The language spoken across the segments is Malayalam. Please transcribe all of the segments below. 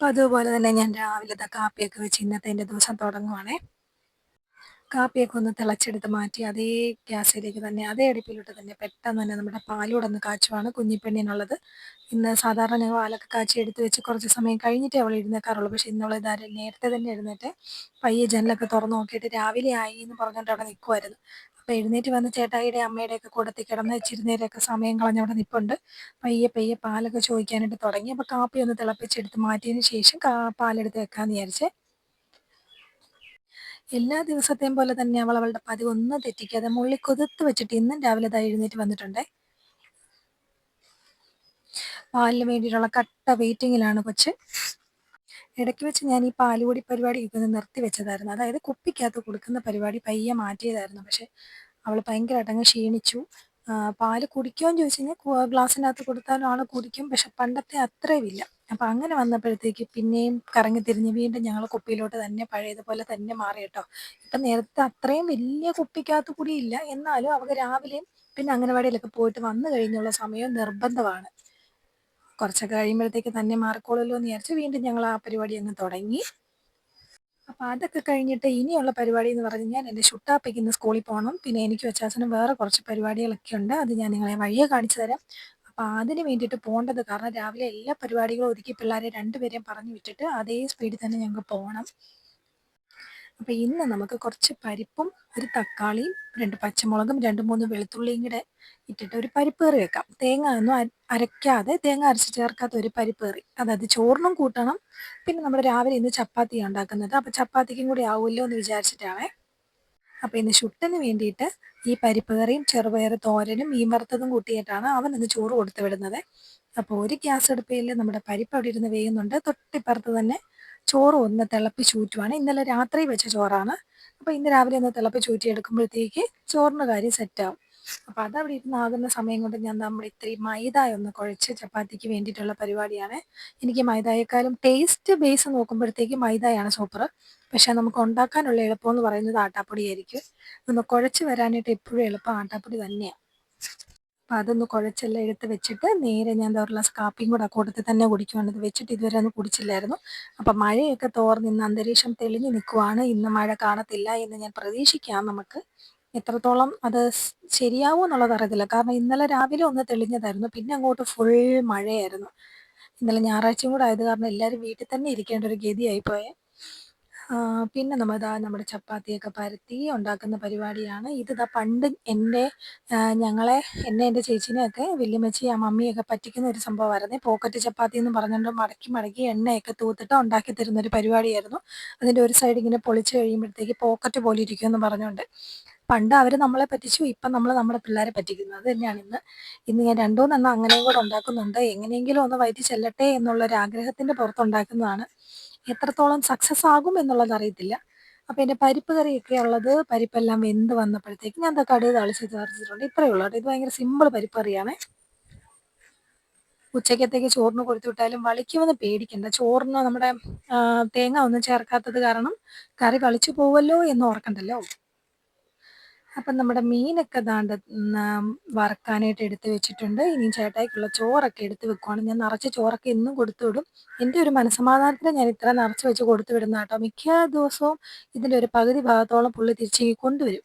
അപ്പം അതുപോലെ തന്നെ ഞാൻ രാവിലത്തെ കാപ്പിയൊക്കെ വെച്ച് ഇന്നത്തെ എന്റെ ദിവസം തുടങ്ങുവാണേ. കാപ്പിയൊക്കെ ഒന്ന് തിളച്ചെടുത്ത് മാറ്റി അതേ ഗ്യാസിലേക്ക് തന്നെ അതേ അടുപ്പിലോട്ട് തന്നെ പെട്ടെന്ന് തന്നെ നമ്മുടെ പാലൂടെ ഒന്ന് കാച്ചുവാണ് കുഞ്ഞിപ്പെണ്ണിനുള്ളത്. ഇന്ന് സാധാരണ ഞങ്ങൾ പാലൊക്കെ കാച്ചി എടുത്ത് വെച്ച് കുറച്ച് സമയം കഴിഞ്ഞിട്ടേ അവൾ എഴുന്നേക്കാറുള്ളൂ. പക്ഷേ ഇന്നവൾ ഇതാ നേരത്തെ തന്നെ എഴുന്നേറ്റ് പയ്യെ ജനലൊക്കെ തുറന്ന് നോക്കിയിട്ട് രാവിലെ ആയി എന്ന് പറഞ്ഞുകൊണ്ട് അവിടെ നിൽക്കുമായിരുന്നു അപ്പോൾ എഴുന്നേറ്റ് വന്ന് ചേട്ടായിയുടെ അമ്മയുടെയൊക്കെ കൂടത്തിൽ കിടന്ന് ഇച്ചിരി സമയം കളഞ്ഞ അവിടെ നിൽപ്പുണ്ട് പയ്യെ പയ്യെ പാലൊക്കെ ചോദിക്കാനായിട്ട് തുടങ്ങി. അപ്പോൾ കാപ്പി ഒന്ന് തിളപ്പിച്ചെടുത്ത് മാറ്റിയതിന് ശേഷം പാലെടുത്ത് വെക്കാമെന്ന് വിചാരിച്ചേ. എല്ലാ ദിവസത്തെയും പോലെ തന്നെ അവൾ അവളുടെ പതിവ് ഒന്നും തെറ്റിക്കാതെ മുള്ളി കൊതുത്ത് വെച്ചിട്ട് ഇന്നും രാവിലെ ദാ എഴുന്നേറ്റ് വന്നിട്ടുണ്ടേ. പാലിന് വേണ്ടിയിട്ടുള്ള കട്ട വെയിറ്റിങ്ങിലാണ് കൊച്ച്. ഇടയ്ക്ക് വെച്ച് ഞാൻ ഈ പാലുകൂടി പരിപാടി ഇതൊന്ന് നിർത്തി വെച്ചതായിരുന്നു. അതായത് കുപ്പിക്കകത്ത് കൊടുക്കുന്ന പരിപാടി പയ്യെ മാറ്റിയതായിരുന്നു. പക്ഷെ അവൾ ഭയങ്കരമായിട്ട് അങ്ങ് ക്ഷീണിച്ചു. പാൽ കുടിക്കുമോയെന്ന് ചോദിച്ചു കഴിഞ്ഞാൽ ഗ്ലാസ്സിനകത്ത് കൊടുത്താലും ആൾ കുടിക്കും. പക്ഷെ പണ്ടത്തെ അത്രയുമില്ല അപ്പം അങ്ങനെ വന്നപ്പോഴത്തേക്ക് പിന്നെയും കറങ്ങി തിരിഞ്ഞ് വീണ്ടും ഞങ്ങൾ കുപ്പിയിലോട്ട് തന്നെ പഴയതുപോലെ തന്നെ മാറി കേട്ടോ. ഇപ്പം നേരത്തെ അത്രയും വലിയ കുപ്പിക്കകത്ത് കൂടി ഇല്ല. എന്നാലും അവർ രാവിലെയും പിന്നെ അംഗനവാടിയിലൊക്കെ പോയിട്ട് വന്നു കഴിഞ്ഞുള്ള സമയം നിർബന്ധമാണ്. കുറച്ചൊക്കെ കഴിയുമ്പോഴത്തേക്ക് തന്നെ മാറിക്കോളുമല്ലോ എന്ന് വിചാരിച്ച് വീണ്ടും ഞങ്ങൾ ആ പരിപാടി അങ്ങ് തുടങ്ങി. അപ്പം അതൊക്കെ കഴിഞ്ഞിട്ട് ഇനിയുള്ള പരിപാടി എന്ന് പറഞ്ഞു കഴിഞ്ഞാൽ എന്റെ ഷുട്ടാപ്പയ്ക്ക് ഇന്ന് സ്കൂളിൽ പോകണം. പിന്നെ എനിക്ക് വെച്ചാസനും വേറെ കുറച്ച് പരിപാടികളൊക്കെ ഉണ്ട്. അത് ഞാൻ നിങ്ങളെ വഴിയെ കാണിച്ചു തരാം. അപ്പം അതിന് വേണ്ടിയിട്ട് പോകേണ്ടത് കാരണം രാവിലെ എല്ലാ പരിപാടികളും ഒതുക്കി പിള്ളേരെ രണ്ടുപേരെയും പറഞ്ഞു വിട്ടിട്ട് അതേ സ്പീഡിൽ തന്നെ ഞങ്ങൾക്ക് പോകണം. അപ്പോൾ ഇന്ന് നമുക്ക് കുറച്ച് പരിപ്പും ഒരു തക്കാളിയും രണ്ട് പച്ചമുളകും രണ്ട് മൂന്ന് വെളുത്തുള്ളിയും കൂടെ ഇട്ടിട്ട് ഒരു പരിപ്പ് കറി വെക്കാം. തേങ്ങ ഒന്നും അരയ്ക്കാതെ തേങ്ങ അരച്ച് ചേർക്കാത്ത ഒരു പരിപ്പ് കറി. അതായത് ചോറിനും കൂട്ടണം. പിന്നെ നമ്മൾ രാവിലെ ഇന്ന് ചപ്പാത്തിയാണ് ഉണ്ടാക്കുന്നത്. അപ്പോൾ ചപ്പാത്തിക്കും കൂടി ആവുമല്ലോ എന്ന് വിചാരിച്ചിട്ടാണ്. അപ്പോൾ ഇന്ന് ഷുട്ടിന് വേണ്ടിയിട്ട് ഈ പരിപ്പ് കറിയും ചെറുപയർ തോരനും മീൻ വറുത്തതും കൂട്ടിയിട്ടാണ് അവൻ ഇന്ന് ചോറ് കൊടുത്തു വിടുന്നത്. അപ്പോൾ ഒരു ഗ്യാസ് അടുപ്പയിൽ നമ്മുടെ പരിപ്പ് അവിടെ ഇരുന്ന് വേയുന്നുണ്ട് തൊട്ടിപ്പുറത്ത് തന്നെ ചോറ് ഒന്ന് തിളപ്പിച്ച് ഊറ്റുവാണ് ഇന്നലെ രാത്രി വെച്ച ചോറാണ്. അപ്പോൾ ഇന്ന് രാവിലെ ഒന്ന് തിളപ്പിച്ച് ഊറ്റി എടുക്കുമ്പോഴത്തേക്ക് ചോറിന് കാര്യം സെറ്റാവും അപ്പോൾ അതവിടെ ഇരുന്ന് ആകുന്ന സമയം കൊണ്ട് ഞാൻ നമ്മൾ ഇത്തിരി മൈദ ഒന്ന് കുഴച്ച് ചപ്പാത്തിക്ക് വേണ്ടിയിട്ടുള്ള പരിപാടിയാണ്. എനിക്ക് മൈദയേക്കാളും ടേസ്റ്റ് ബേസ് നോക്കുമ്പോഴത്തേക്ക് മൈദയാണ് സൂപ്പർ പക്ഷേ നമുക്ക് ഉണ്ടാക്കാനുള്ള എളുപ്പം എന്ന് പറയുന്നത് ആട്ടാപ്പൊടിയായിരിക്കും. ഒന്ന് കുഴച്ച് വരാനായിട്ട് എപ്പോഴും എളുപ്പം ആട്ടാപ്പൊടി തന്നെയാണ് അപ്പം അതൊന്ന് കുഴച്ചെല്ലാം എടുത്ത് വെച്ചിട്ട് നേരെ ഞാൻ എന്താ പറയുക കാപ്പിയും കൂടെ കൊടുത്ത് തന്നെ കുടിക്കുവാണത് വെച്ചിട്ട് ഇതുവരെ ഒന്നും കുടിച്ചില്ലായിരുന്നു. അപ്പം മഴയൊക്കെ തോർന്ന് ഇന്ന് അന്തരീക്ഷം തെളിഞ്ഞു നിൽക്കുവാണ് ഇന്ന് മഴ കാണത്തില്ല എന്ന് ഞാൻ പ്രതീക്ഷിക്കാം നമുക്ക്. എത്രത്തോളം അത് ശരിയാവും എന്നുള്ളത് അറിയത്തില്ല. കാരണം ഇന്നലെ രാവിലെ ഒന്ന് തെളിഞ്ഞതായിരുന്നു. പിന്നെ അങ്ങോട്ട് ഫുൾ മഴയായിരുന്നു. ഇന്നലെ ഞായറാഴ്ചയും കൂടെ ആയത് കാരണം എല്ലാവരും വീട്ടിൽ തന്നെ ഇരിക്കേണ്ട ഒരു ഗതിയായിപ്പോയെ പിന്നെ നമ്മൾ ദാ നമ്മുടെ ചപ്പാത്തിയൊക്കെ പരത്തി ഉണ്ടാക്കുന്ന പരിപാടിയാണ്. ഇത് ദാ പണ്ട് എന്റെ ഞങ്ങളെ എന്നെ എന്റെ ചേച്ചീനെയൊക്കെ വല്യമ്മച്ചി ആ മമ്മിയൊക്കെ പറ്റിക്കുന്ന ഒരു സംഭവമായിരുന്നു. പോക്കറ്റ് ചപ്പാത്തി എന്ന് പറഞ്ഞുകൊണ്ട് മടക്കി മടക്കി എണ്ണയൊക്കെ തൂത്തിട്ട് ഉണ്ടാക്കി തരുന്ന ഒരു പരിപാടിയായിരുന്നു. അതിന്റെ ഒരു സൈഡ് ഇങ്ങനെ പൊളിച്ച് കഴിയുമ്പോഴത്തേക്ക് പോക്കറ്റ് പോലെ ഇരിക്കുമെന്ന് പറഞ്ഞുകൊണ്ട്. പണ്ട് അവർ നമ്മളെ പറ്റിച്ചു ഇപ്പം നമ്മൾ നമ്മുടെ പിള്ളേരെ പറ്റിക്കുന്നു. അത് തന്നെയാണ് ഇന്ന്. ഇന്ന് ഞാൻ രണ്ടോ രണ്ടുമൂന്നെണ്ണം അങ്ങനെയും കൂടെ ഉണ്ടാക്കുന്നുണ്ട്. എങ്ങനെയെങ്കിലും ഒന്ന് വയറ്റി ചെല്ലട്ടെ എന്നുള്ളൊരു ആഗ്രഹത്തിന്റെ പുറത്തുണ്ടാക്കുന്നതാണ്. എത്രത്തോളം സക്സസ് ആകും എന്നുള്ളത് അറിയത്തില്ല. അപ്പോൾ എന്റെ പരിപ്പ് കറിയൊക്കെ ഉള്ളത് പരിപ്പെല്ലാം വെന്ത് വന്നപ്പോഴത്തേക്ക് ഞാൻ കടുക് തളിച്ച് ചേർത്തിട്ടുണ്ട് ഇത്രയേ ഉള്ളൂ കേട്ടോ. ഇത് ഭയങ്കര സിമ്പിൾ പരിപ്പ് കറിയാണ്. ഉച്ചക്കത്തേക്ക് ചോറിന് കൊടുത്തു വിട്ടാലും വളിക്കുമെന്ന് പേടിക്കണ്ട. ചോറിന് നമ്മുടെ തേങ്ങ ഒന്നും ചേർക്കാത്തത് കാരണം കറി വളിച്ചു പോവല്ലോ എന്ന് ഓർക്കണ്ടല്ലോ. അപ്പം നമ്മുടെ മീനൊക്കെ ദാണ്ട് വറക്കാനായിട്ട് എടുത്ത് വെച്ചിട്ടുണ്ട്. ഇനി ചേട്ടായിക്കുള്ള ചോറൊക്കെ എടുത്ത് വെക്കുവാണ്. ഞാൻ നിറച്ച് ചോറൊക്കെ എന്നും കൊടുത്തു വിടും. എന്റെ ഒരു മനസ്സമാധാനത്തിന് ഞാൻ ഇത്ര നിറച്ച് വെച്ച് കൊടുത്തു വിടുന്ന കേട്ടോ. മിക്ക ദിവസവും ഇതിന്റെ ഒരു പകുതി ഭാഗത്തോളം പുള്ളി തിരിച്ച് കൊണ്ടുവരും.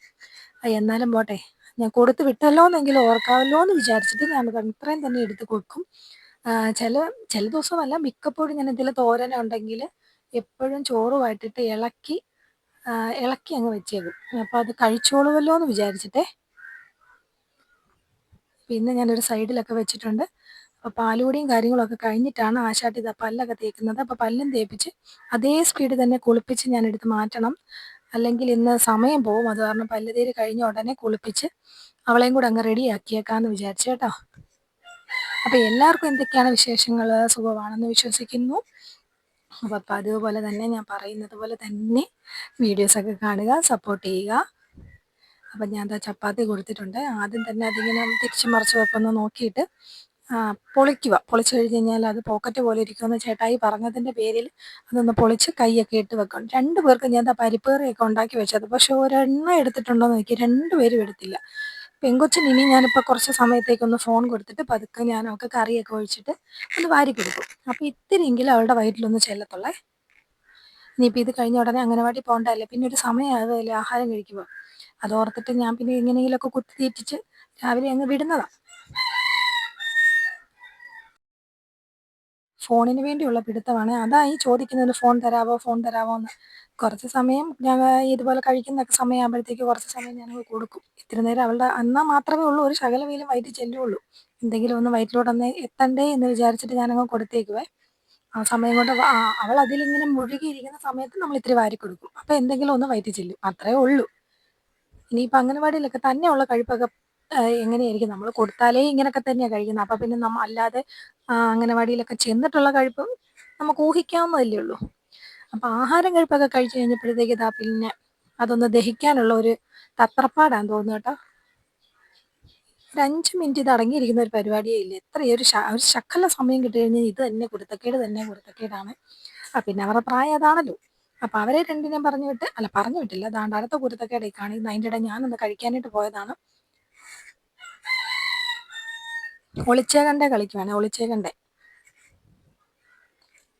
എന്നാലും പോട്ടെ. ഞാൻ കൊടുത്തു വിട്ടല്ലോ എന്നെങ്കിലും ഓർക്കാമല്ലോ എന്ന് വിചാരിച്ചിട്ട് ഞാൻ ഇത്രയും തന്നെ എടുത്ത് കൊടുക്കും. ചില ചില ദിവസമല്ല മിക്കപ്പോഴും ഞാൻ ഇതിൽ തോരനുണ്ടെങ്കിൽ എപ്പോഴും ചോറുമായിട്ടിട്ട് ഇളക്കി ഇളക്കി അങ്ങ് വെച്ചേക്കും. അപ്പോൾ അത് കഴിച്ചോളുമല്ലോ എന്ന് വിചാരിച്ചിട്ടേ. പിന്നെ ഞാനൊരു സൈഡിലൊക്കെ വെച്ചിട്ടുണ്ട്. അപ്പോൾ പാലുകൂടിയും കാര്യങ്ങളൊക്കെ കഴിഞ്ഞിട്ടാണ് ആശാട്ടി ഇതാ പല്ലൊക്കെ തേക്കുന്നത്. അപ്പോൾ പല്ലും തേപ്പിച്ച് അതേ സ്പീഡിൽ തന്നെ കുളിപ്പിച്ച് ഞാൻ എടുത്ത് മാറ്റണം. അല്ലെങ്കിൽ ഇന്ന് സമയം പോവും. അത് കാരണം പല്ല് തേര് കഴിഞ്ഞ ഉടനെ കുളിപ്പിച്ച് അവളെയും കൂടെ അങ്ങ് റെഡിയാക്കിയേക്കാമെന്ന് വിചാരിച്ചു കേട്ടോ. അപ്പോൾ എല്ലാവർക്കും എന്തൊക്കെയാണ് വിശേഷങ്ങൾ സുഖമാണെന്ന് വിശ്വസിക്കുന്നു. അപ്പോൾ അപ്പോൾ അതുപോലെ തന്നെ ഞാൻ പറയുന്നത് പോലെ തന്നെ വീഡിയോസൊക്കെ കാണുക സപ്പോർട്ട് ചെയ്യുക. അപ്പം ഞാൻ ദാ ചപ്പാത്തി കൊടുത്തിട്ടുണ്ട്. ആദ്യം തന്നെ അതിങ്ങനെ തിരിച്ച് മറിച്ച് വെപ്പൊന്ന് നോക്കിയിട്ട് പൊളിക്കുക. പൊളിച്ച് കഴിഞ്ഞ് കഴിഞ്ഞാൽ അത് പോക്കറ്റ് പോലെ ഇരിക്കുമെന്ന് ചേട്ടായി പറഞ്ഞതിന്റെ പേരിൽ അതൊന്ന് പൊളിച്ച് കൈയൊക്കെ ഇട്ട് വെക്കണം. രണ്ട് പേർക്ക് ഞാൻ പരിപ്പ് കറിയൊക്കെ ഉണ്ടാക്കി വെച്ചത്. പക്ഷെ ഒരെണ്ണം എടുത്തിട്ടുണ്ടോ എന്ന് നോക്കി രണ്ടുപേരും എടുത്തില്ല. പെങ്കൊച്ചിന് ഇനി ഞാനിപ്പോൾ കുറച്ച് സമയത്തേക്കൊന്ന് ഫോൺ കൊടുത്തിട്ട് പതുക്കെ ഞാൻ കറിയൊക്കെ ഒഴിച്ചിട്ട് ഒന്ന് വാരി കൊടുക്കും. അപ്പോൾ ഇത്തിരിയെങ്കിലും അവളുടെ വയറ്റിലൊന്ന് ചെല്ലത്തുള്ളേ. ഇനിയിപ്പോൾ ഇത് കഴിഞ്ഞ ഉടനെ അംഗനവാടി പോകണ്ടല്ലേ പിന്നെ ഒരു സമയമാകുമല്ലേ ആഹാരം കഴിക്കുമ്പോൾ അതോർത്തിട്ട് ഞാൻ പിന്നെ എങ്ങനെയെങ്കിലുമൊക്കെ കുത്തി തീറ്റിച്ച് രാവിലെ അങ്ങ് വിടുന്നതാണ് ഫോണിന് വേണ്ടിയുള്ള പിടുത്തമാണ്. അതായി ചോദിക്കുന്നത് ഫോൺ തരാവോ? ഫോൺ തരാവോ? എന്ന്. കുറച്ച് സമയം ഞാൻ ഇതുപോലെ കഴിക്കുന്ന സമയമാകുമ്പോഴത്തേക്ക് കുറച്ച് സമയം ഞാൻ കൊടുക്കും. ഇത്തിരി നേരം അവളുടെ എന്നാൽ മാത്രമേ ഉള്ളൂ ഒരു ശകല വെയിലും വയറ്റിൽ ചെല്ലുള്ളൂ. എന്തെങ്കിലും ഒന്ന് വയറ്റിലോട്ടൊന്ന് എത്തണ്ടേ എന്ന് വിചാരിച്ചിട്ട് ഞാനങ്ങ് കൊടുത്തേക്കുവേ. ആ സമയം കൊണ്ട് അവൾ അതിലിങ്ങനെ മുഴുകിയിരിക്കുന്ന സമയത്ത് നമ്മൾ ഇത്തിരി വാരി കൊടുക്കും. അപ്പോൾ എന്തെങ്കിലും ഒന്ന് വയറ്റിൽ ചെല്ലും. അത്രേ ഉള്ളൂ. ഇനിയിപ്പോൾ അംഗനവാടിയിലൊക്കെ തന്നെയുള്ള കഴിപ്പൊക്കെ എങ്ങനെയായിരിക്കും? നമ്മൾ കൊടുത്താലേ ഇങ്ങനെയൊക്കെ തന്നെയാണ് കഴിക്കുന്നത് അപ്പം പിന്നെ നമ്മ അല്ലാതെ അംഗനവാടിയിലൊക്കെ ചെന്നിട്ടുള്ള കഴിപ്പ് നമുക്ക് ഊഹിക്കാവുന്നതല്ലേ ഉള്ളൂ. അപ്പം ആഹാരം കഴിപ്പൊക്കെ കഴിച്ചു കഴിഞ്ഞപ്പോഴത്തേക്ക് ഇതാ പിന്നെ അതൊന്ന് ദഹിക്കാനുള്ള ഒരു തത്രപ്പാടാന്ന് തോന്നുന്നു കേട്ടോ. ഒരു അഞ്ച് മിനിറ്റ് ഇത് അടങ്ങിയിരിക്കുന്ന ഒരു പരിപാടിയേ ഇല്ല? എത്രയൊരു ഒരു ശക്കല സമയം കിട്ടി കഴിഞ്ഞാൽ ഇത് തന്നെ കുരുത്തക്കേട് തന്നെ കുരുത്തക്കേടാണ്. ആ പിന്നെ അവരുടെ പ്രായം അതാണല്ലോ. അപ്പം അവരെ രണ്ടിനെയും പറഞ്ഞു വിട്ട് അല്ല പറഞ്ഞു വിട്ടില്ല. അതാണ്ട് അടുത്ത കുരുത്തക്കേടെ കാണിക്കുന്നത് അതിന്റെ ഇടയിൽ ഞാനൊന്ന് കഴിക്കാനായിട്ട് പോയതാണ്. ഒളിച്ചേകണ്ടേ കളിക്കുവാണ് ഒളിച്ചേകണ്ടേ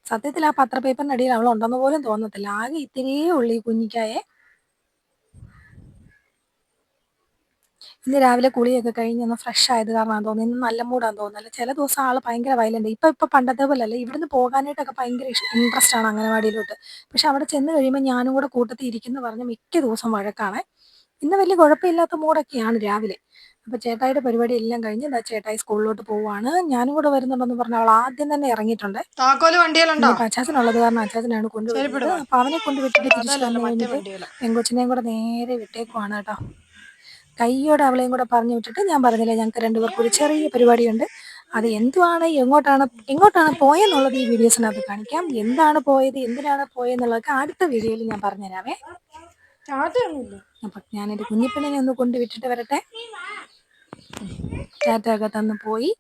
സത്യത്തിൽ ആ പത്രപേപ്പറിന്റെ അടിയിൽ അവൾ ഉണ്ടെന്ന് പോലും തോന്നത്തില്ല. ആകെ ഇത്തിരിയേ ഉള്ളു ഈ കുഞ്ഞിക്കായെ. ഇന്ന് രാവിലെ കുളിയൊക്കെ കഴിഞ്ഞ് ഒന്ന് ഫ്രഷ് ആയത് കാരണം തോന്നുന്നു ഇന്ന് നല്ല മൂടാന്ന് തോന്നുന്നില്ല ചില ദിവസം ആൾ ഭയങ്കര വയലന്റ് ഇപ്പൊ ഇപ്പൊ പണ്ടത്തെ പോലെ അല്ല ഇവിടുന്ന് പോകാനായിട്ടൊക്കെ ഭയങ്കര ഇൻട്രസ്റ്റ് ആണ് അംഗനവാടിയിലോട്ട്. പക്ഷെ അവിടെ ചെന്ന് കഴിയുമ്പോൾ ഞാനും കൂടെ കൂട്ടത്തിൽ ഇരിക്കുന്നു പറഞ്ഞ് മിക്ക ദിവസം വഴക്കാണ്. ഇന്ന് വലിയ കുഴപ്പമില്ലാത്ത മൂടൊക്കെയാണ് രാവിലെ. അപ്പൊ ചേട്ടായിയുടെ പരിപാടി എല്ലാം കഴിഞ്ഞ് ഇതാ ചേട്ടായി സ്കൂളിലോട്ട് പോവാണ്. ഞാനും കൂടെ വരുന്നുണ്ടെന്ന് പറഞ്ഞ അവൾ ആദ്യം തന്നെ ഇറങ്ങിയിട്ടുണ്ട്. താക്കോൽ അച്ചാച്ചനുള്ളത് കാരണം അച്ചാച്ചനാണ് കൊണ്ടുവരുന്നത് അപ്പൊ അവനെ കൊണ്ട് വിട്ടിട്ട് തിരിച്ചു തന്നെ വന്നു കഴിഞ്ഞിട്ട് പെങ്കൊച്ചിനെയും കൂടെ നേരെ വിട്ടേക്കുവാണ് കേട്ടോ. കയ്യോടെ അവളെയും കൂടെ പറഞ്ഞു വിട്ടിട്ട് ഞാൻ പറഞ്ഞില്ലേ ഞങ്ങൾക്ക് രണ്ടുപേർക്കും ഒരു ചെറിയ പരിപാടിയുണ്ട്. അത് എന്തുവാണ് എങ്ങോട്ടാണ് എങ്ങോട്ടാണ് പോയെന്നുള്ളത് ഈ വീഡിയോസിനകത്ത് കാണിക്കാം. എന്താണ് പോയത് എന്തിനാണ് പോയെന്നുള്ളതൊക്കെ അടുത്ത വീഡിയോയിൽ ഞാൻ പറഞ്ഞുതരാമേ അപ്പൊ ഞാനെന്റെ കുഞ്ഞിപ്പെണ്ണിനെ ഒന്ന് കൊണ്ടുവിട്ടിട്ട് വരട്ടെ. ടാറ്റ ഒക്കെ തന്ന് പോയി.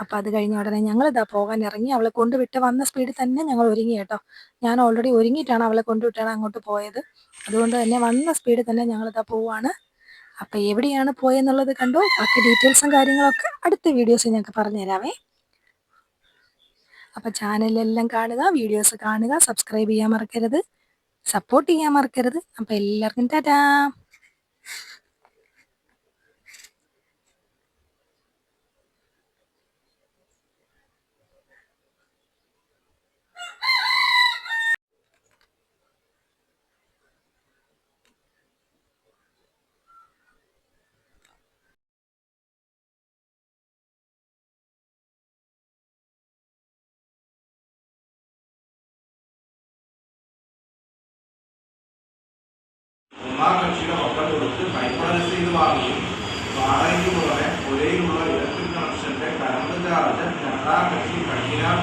അപ്പം അത് കഴിഞ്ഞ ഉടനെ ഞങ്ങൾ പോകാൻ ഇറങ്ങി. അവളെ കൊണ്ടുവിട്ട് വന്ന സ്പീഡിൽ തന്നെ ഞങ്ങൾ ഒരുങ്ങി കേട്ടോ. ഞാൻ ഓൾറെഡി ഒരുങ്ങിയിട്ടാണ് അവളെ കൊണ്ടുവിട്ടാണ് അങ്ങോട്ട് പോയത്. അതുകൊണ്ട് തന്നെ വന്ന സ്പീഡിൽ തന്നെ ഞങ്ങൾ പോവാണ്. അപ്പം എവിടെയാണ് പോയെന്നുള്ളത് കണ്ടു? ബാക്കി ഡീറ്റെയിൽസും കാര്യങ്ങളൊക്കെ അടുത്ത വീഡിയോസ് ഞങ്ങൾക്ക് പറഞ്ഞു തരാവേ അപ്പം ചാനലെല്ലാം കാണുക വീഡിയോസ് കാണുക സബ്സ്ക്രൈബ് ചെയ്യാൻ മറക്കരുത് സപ്പോർട്ട് ചെയ്യാൻ മറക്കരുത്. അപ്പം എല്ലാവർക്കും ടാറ്റാ. ഒന്നാം കക്ഷിയുടെ പത്രം കൊടുത്ത് കൈപ്പട രസീത് വാങ്ങുകയും വാടകയ്ക്ക് പുറമെ പുരയിലുള്ള ഇലക്ട്രിക് കണക്ഷന്റെ കറണ്ട് ചാർജ് രണ്ടാം കക്ഷി കഴിഞ്ഞാൽ